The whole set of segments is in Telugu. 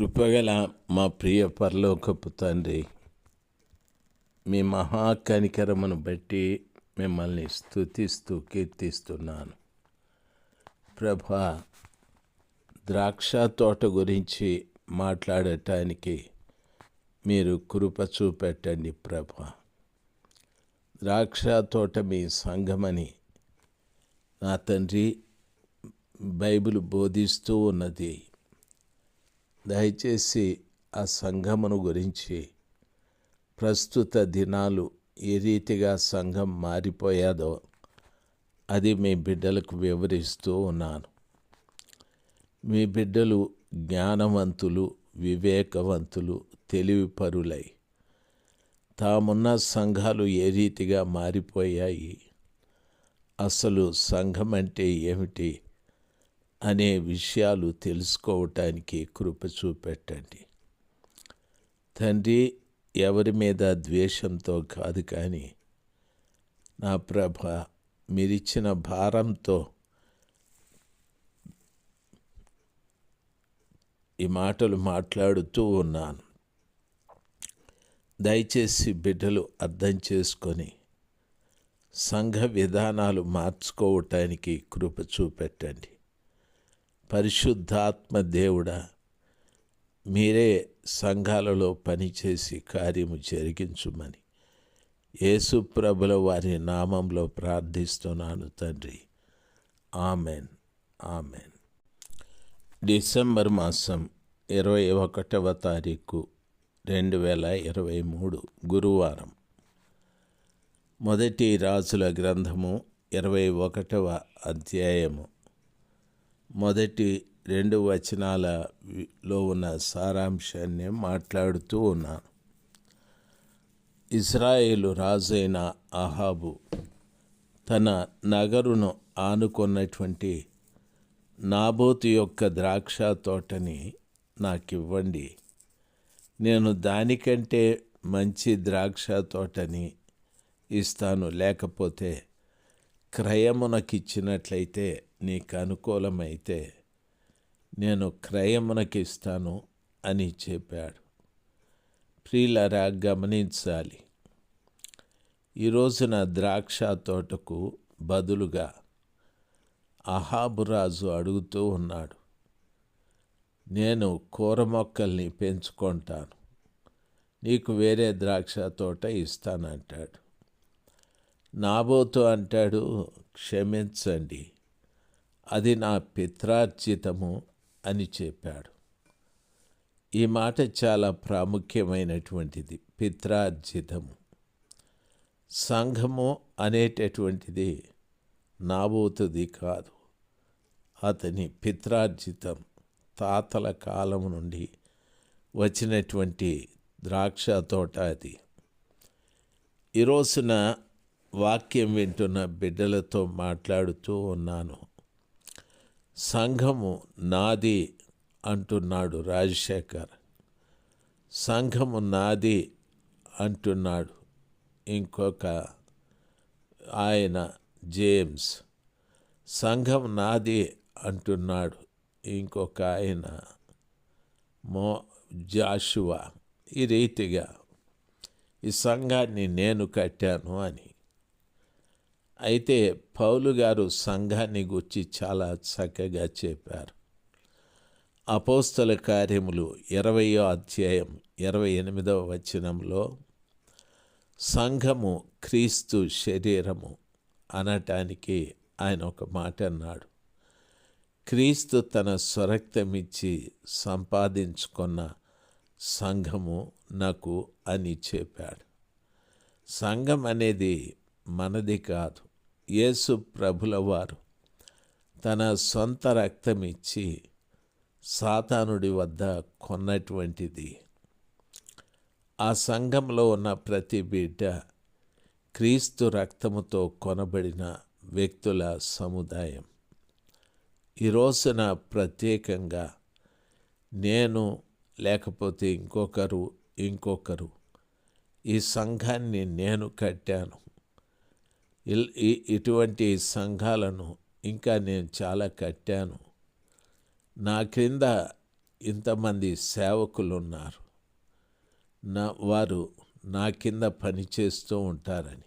కృపగల మా ప్రియ పరలోకపు తండ్రి మీ మహాకనికరమును బట్టి మిమ్మల్ని స్తుతిస్తూ కీర్తిస్తున్నాను. ప్రభా ద్రాక్ష తోట గురించి మాట్లాడటానికి మీరు కృప చూపెట్టండి ప్రభా. ద్రాక్ష తోట మీ సంఘమని నా తండ్రి బైబిల్ బోధిస్తూ ఉన్నది. దయచేసి ఆ సంఘమును గురించి ప్రస్తుత దినాలు ఏ రీతిగా సంఘం మారిపోయాదో అది మీ బిడ్డలకు వివరిస్తూ ఉన్నాను. మీ బిడ్డలు జ్ఞానవంతులు వివేకవంతులు తెలివిపరులై. తామున్న సంఘాలు ఏ రీతిగా మారిపోయాయి? అసలు సంఘం అంటే ఏమిటి? అనే విషయాలు తెలుసుకోవటానికి కృప చూపెట్టండి. తండ్రి ఎవరి మీద ద్వేషంతో కాదు కానీ నా ప్రభ మీరిచ్చిన భారంతో ఈ మాటలు మాట్లాడుతూ ఉన్నాను. దయచేసి బిడ్డలు అర్థం చేసుకొని సంఘ విధానాలు మార్చుకోవటానికి కృప చూపెట్టండి. పరిశుద్ధాత్మ దేవుడా మీరే సంఘాలలో పనిచేసి కార్యము జరిగించుమని. యేసుప్రభుల వారి నామంలో ప్రార్థిస్తున్నాను తండ్రి. ఆమెన్. ఆమెన్. డిసెంబర్ మాసం ఇరవై ఒకటవ తారీఖు రెండు వేల ఇరవై మూడు గురువారం. మొదటి రాజుల గ్రంథము ఇరవై ఒకటవ అధ్యాయము. మొదటి రెండు వచనాలలో ఉన్న సారాంశాన్ని మాట్లాడుతూ ఉన్నాను ఇజ్రాయేలు రాజైన అహాబు తన నగరును ఆనుకున్నటువంటి నాబోతు యొక్క ద్రాక్ష తోటని నాకివ్వండి. నేను దానికంటే మంచి ద్రాక్ష తోటని ఇస్తాను. లేకపోతే క్రయమునకిచ్చినట్లయితే నీకు అనుకూలమైతే నేను క్రయమునకి ఇస్తాను అని చెప్పాడు. ప్రియులరా గమనించాలి. ఈరోజున ద్రాక్ష తోటకు బదులుగా అహాబురాజు అడుగుతూ ఉన్నాడు నేను కూర మొక్కల్ని పెంచుకుంటాను. నీకు వేరే ద్రాక్ష తోట ఇస్తానంటాడు. నాబోతు అంటాడు క్షమించండి. అది నా పిత్రార్జితము అని చెప్పాడు. ఈ మాట చాలా ప్రాముఖ్యమైనటువంటిది పిత్రార్జితము. సంఘము అనేటటువంటిది నాబోతుది కాదు. అతని పిత్రార్జితం తాతల కాలం నుండి వచ్చినటువంటి ద్రాక్ష తోట అది. ఈరోజున వాక్యం వింటున్న బిడ్డలతో మాట్లాడుతూ ఉన్నాను. సంఘము నాది అంటున్నాడు రాజశేఖర్. సంఘము నాది అంటున్నాడు ఇంకొక ఆయన జేమ్స్. సంఘం నాది అంటున్నాడు ఇంకొక ఆయన మో జాషువా. ఈ రీతిగా ఈ సంఘాన్ని నేను కట్టాను అని. అయితే పౌలు గారు సంఘాన్ని గుర్చి చాలా చక్కగా చెప్పారు. అపోస్తల కార్యములు ఇరవయో అధ్యాయం ఇరవై ఎనిమిదవ వచనంలో సంఘము క్రీస్తు శరీరము అనటానికి ఆయన ఒక మాట అన్నాడు. క్రీస్తు తన స్వరక్తమిచ్చి సంపాదించుకున్న సంఘము నాకు అని చెప్పాడు. సంఘం అనేది మనది కాదు యేసు ప్రభులవారు తన సొంత రక్తం ఇచ్చి సాతానుడి వద్ద కొన్నటువంటిది. ఆ సంఘంలో ఉన్న ప్రతి బిడ్డ క్రీస్తు రక్తముతో కొనబడిన వ్యక్తుల సముదాయం. ఈ రోజున ప్రత్యేకంగా నేను లేకపోతే ఇంకొకరు ఇంకొకరు ఈ సంఘాన్ని నేను కట్టాను. ఇటువంటి సంఘాలను ఇంకా నేను చాలా కట్టాను. నా క్రింద ఇంతమంది సేవకులు ఉన్నారు నా వారు నా కింద పనిచేస్తూ ఉంటారని.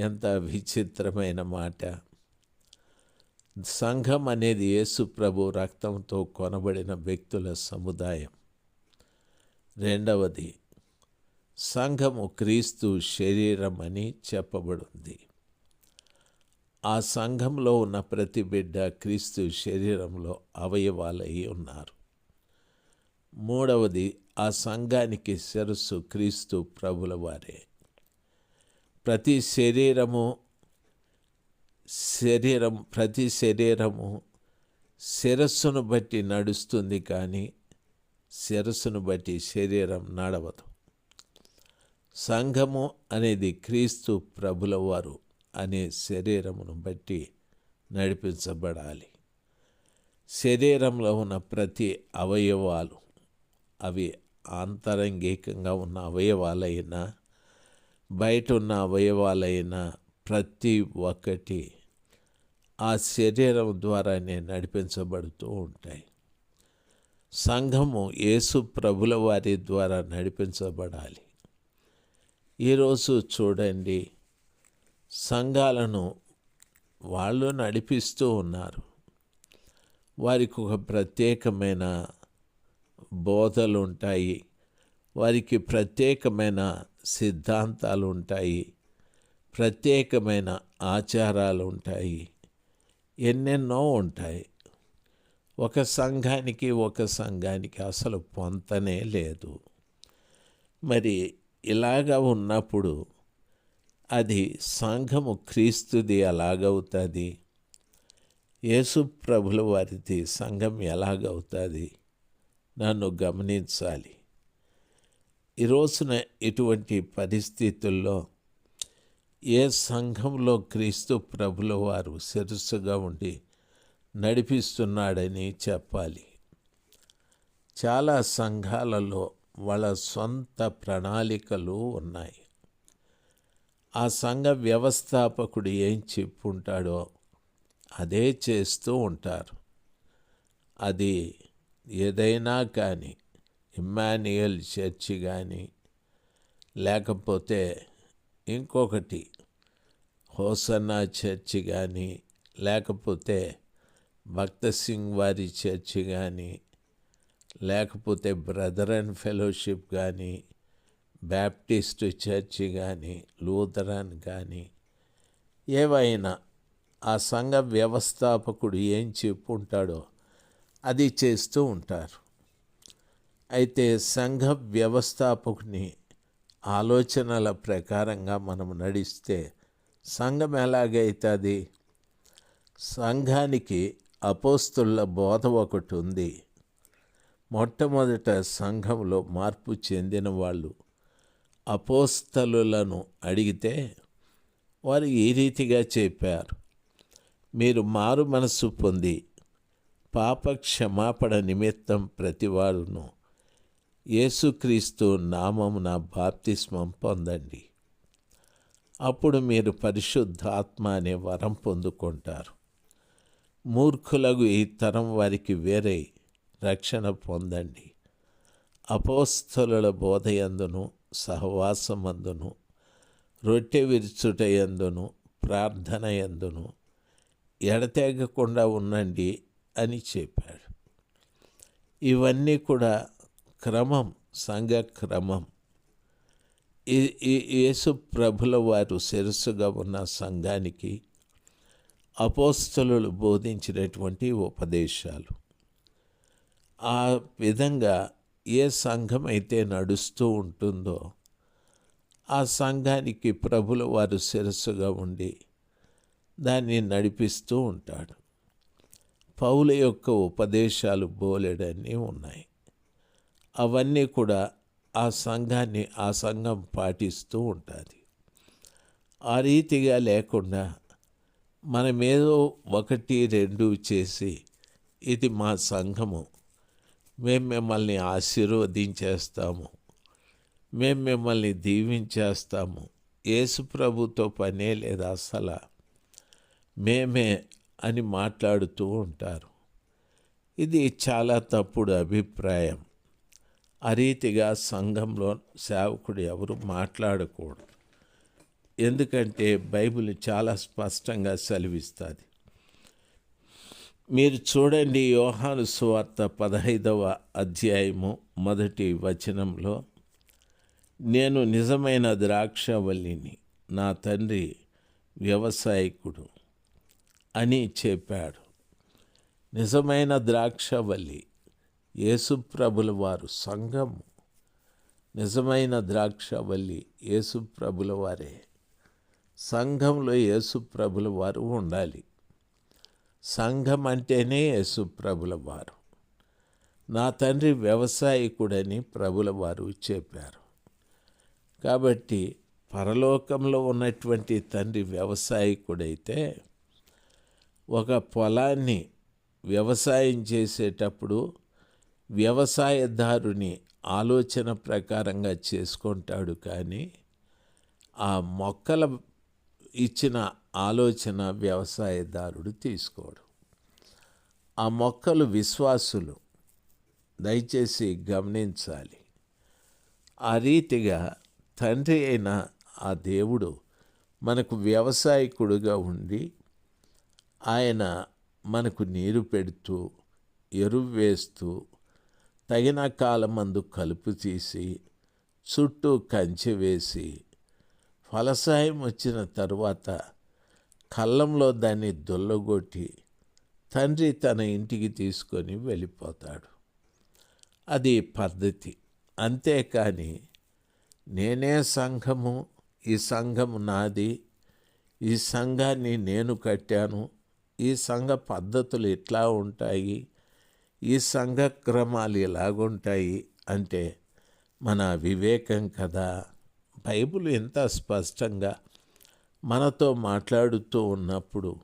ఎంత విచిత్రమైన మాట. సంఘం అనేది యేసు ప్రభు రక్తంతో కొనబడిన వ్యక్తుల సముదాయం. రెండవది సంఘము క్రీస్తు శరీరం అని చెప్పబడింది. ఆ సంఘంలో ఉన్న ప్రతి బిడ్డ క్రీస్తు శరీరంలో అవయవాలై ఉన్నారు. మూడవది ఆ సంఘానికి శిరస్సు క్రీస్తు ప్రభుల వారే. ప్రతి శరీరము శరీరం ప్రతి శరీరము శిరస్సును బట్టి నడుస్తుంది కానీ శిరస్సును బట్టి శరీరం నడవదు. సంఘము అనేది క్రీస్తు ప్రభులవారు అనే శరీరమును బట్టి నడిపించబడాలి. శరీరంలో ఉన్న ప్రతి అవయవాలు అవి ఆంతరంగికంగా ఉన్న అవయవాలైనా బయట ఉన్న అవయవాలైనా ప్రతి ఒక్కటి ఆ శరీరం ద్వారానే నడిపించబడుతూ ఉంటాయి. సంఘము యేసు ప్రభుల వారి ద్వారా నడిపించబడాలి. ఈరోజు చూడండి. సంఘాలను వాళ్ళు నడిపిస్తూ ఉన్నారు. వారికి ఒక ప్రత్యేకమైన బోధలు ఉంటాయి వారికి ప్రత్యేకమైన సిద్ధాంతాలు ఉంటాయి ప్రత్యేకమైన ఆచారాలు ఉంటాయి ఎన్నెన్నో ఉంటాయి. ఒక సంఘానికి ఒక సంఘానికి అసలు పొంతనే లేదు. మరి ఇలాగా ఉన్నప్పుడు అది సంఘము క్రీస్తుది ఎలాగవుతుంది? యేసు ప్రభుల వారిది సంఘం ఎలాగవుతుంది? నన్ను గమనించాలి. ఈ రోజున ఇటువంటి పరిస్థితుల్లో ఏ సంఘంలో క్రీస్తు ప్రభుల వారు శిరస్సుగా ఉండి నడిపిస్తున్నాడని చెప్పాలి. చాలా సంఘాలలో వాళ్ళ సొంత ప్రణాళికలు ఉన్నాయి. ఆ సంఘ వ్యవస్థాపకుడు ఏం చెప్పుంటాడో అదే చేస్తూ ఉంటారు. అది ఏదైనా కానీ ఇమ్మాన్యుయల్ చర్చి కానీ లేకపోతే ఇంకొకటి హోసన్నా చర్చి కానీ లేకపోతే భక్త సింగ్ వారి చర్చి కానీ లేకపోతే బ్రదర్ అండ్ ఫెలోషిప్ కానీ బ్యాప్టిస్ట్ చర్చి కానీ లూథరన్ కానీ ఏవైనా ఆ సంఘ వ్యవస్థాపకుడు ఏం చెప్పుంటాడో అది చేస్తూ ఉంటారు. అయితే సంఘ వ్యవస్థాపకుని ఆలోచనల ప్రకారంగా మనం నడిస్తే సంఘం ఎలాగైతుంది? సంఘానికి అపోస్తుల బోధ ఒకటి ఉంది మొట్టమొదట సంఘంలో మార్పు చెందిన వాళ్ళు అపోస్తలులను అడిగితే వారు ఈ రీతిగా చెప్పారు మీరు మారు మనస్సు పొంది పాప క్షమాపణ నిమిత్తం ప్రతివాడును యేసుక్రీస్తు నామమున బాప్తిస్మం పొందండి. అప్పుడు మీరు పరిశుద్ధాత్మ అనే వరం పొందుకుంటారు. మూర్ఖులకు ఈ తరం వారికి వేరే రక్షణ పొందండి. అపోస్థలుల బోధయందును సహవాసమందును రొట్టె విరుచుటయందును ప్రార్థన ఎందును ఎడతెగకుండా ఉండండి అని చెప్పాడు. ఇవన్నీ కూడా క్రమం సంఘ క్రమం యేసు ప్రభుల వారు శిరస్సుగా ఉన్న సంఘానికి అపోస్తలు బోధించినటువంటి ఉపదేశాలు. ఆ విధంగా ఏ సంఘం అయితే నడుస్తూ ఉంటుందో ఆ సంఘానికి ప్రభుల వారు శిరస్సుగా ఉండి దాన్ని నడిపిస్తూ ఉంటాడు. పౌల యొక్క ఉపదేశాలు బోలెడన్నీ ఉన్నాయి. అవన్నీ కూడా ఆ సంఘాన్ని ఆ సంఘం పాటిస్తూ ఉంటుంది. ఆ రీతిగా లేకుండా మనమేదో ఒకటి రెండు చేసి ఇది మా సంఘము మేము మిమ్మల్ని ఆశీర్వదించేస్తాము. మేము మిమ్మల్ని దీవించేస్తాము. యేసు ప్రభుతో పనే లేదా అసలు మేమే అని మాట్లాడుతూ ఉంటారు. ఇది చాలా తప్పుడు అభిప్రాయం. ఆ రీతిగా సంఘంలో సేవకుడు ఎవరు మాట్లాడకూడదు. ఎందుకంటే బైబిల్ చాలా స్పష్టంగా సెలవిస్తుంది. మీరు చూడండి యోహాను సువార్త పదహైదవ అధ్యాయము మొదటి వచనంలో నేను నిజమైన ద్రాక్షవల్లిని నా తండ్రి వ్యవసాయకుడు అని చెప్పాడు. నిజమైన ద్రాక్షవల్లి యేసుప్రభుల వారు సంఘము. నిజమైన ద్రాక్షవల్లి యేసుప్రభుల వారే. సంఘంలో యేసుప్రభుల వారు ఉండాలి. సంఘం అంటేనే యేసుప్రభుల వారు నా తండ్రి వ్యవసాయకుడని ప్రభుల వారు చెప్పారు. కాబట్టి పరలోకంలో ఉన్నటువంటి తండ్రి వ్యవసాయకుడైతే ఒక పొలాన్ని వ్యవసాయం చేసేటప్పుడు వ్యవసాయదారుని ఆలోచన ప్రకారంగా చేసుకుంటాడు కానీ ఆ మొక్కల ఇచ్చిన ఆలోచన వ్యవసాయదారుడు తీసుకోడు. ఆ మొక్కలు విశ్వాసులు. దయచేసి గమనించాలి. ఆ రీతిగా తండ్రి అయిన ఆ దేవుడు మనకు వ్యవసాయకుడుగా ఉండి ఆయన మనకు నీరు పెడుతూ ఎరువు వేస్తూ తగిన కాలమందు కలుపు తీసి చుట్టూ కంచె వేసి ఫలసాయం వచ్చిన తరువాత కళ్ళంలో దాన్ని దొల్లగొట్టి తండ్రి తన ఇంటికి తీసుకొని వెళ్ళిపోతాడు. అది పద్ధతి. అంతేకాని నేనే సంఘము ఈ సంఘము నాది ఈ సంఘాన్ని నేను కట్టాను ఈ సంఘ పద్ధతులు ఎట్లా ఉంటాయి ఈ సంఘ క్రమాలు ఎలాగుంటాయి అంటే మన వివేకం కదా. బైబుల్ ఎంత స్పష్టంగా మనతో మాట్లాడుతూ ఉన్నప్పుడు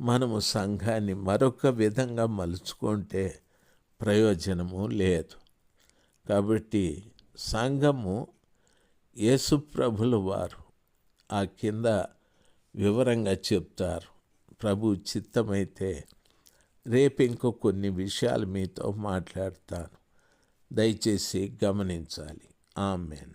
మనము సంఘాన్ని మరొక విధంగా మలుచుకుంటే ప్రయోజనము లేదు. కాబట్టి సంఘము యేసుప్రభుల వారు ఆ కింద వివరంగా చెప్తారు. ప్రభు చిత్తమైతే రేపు ఇంకో కొన్ని విషయాలు మీతో మాట్లాడతాను. దయచేసి గమనించాలి. ఆమెన్.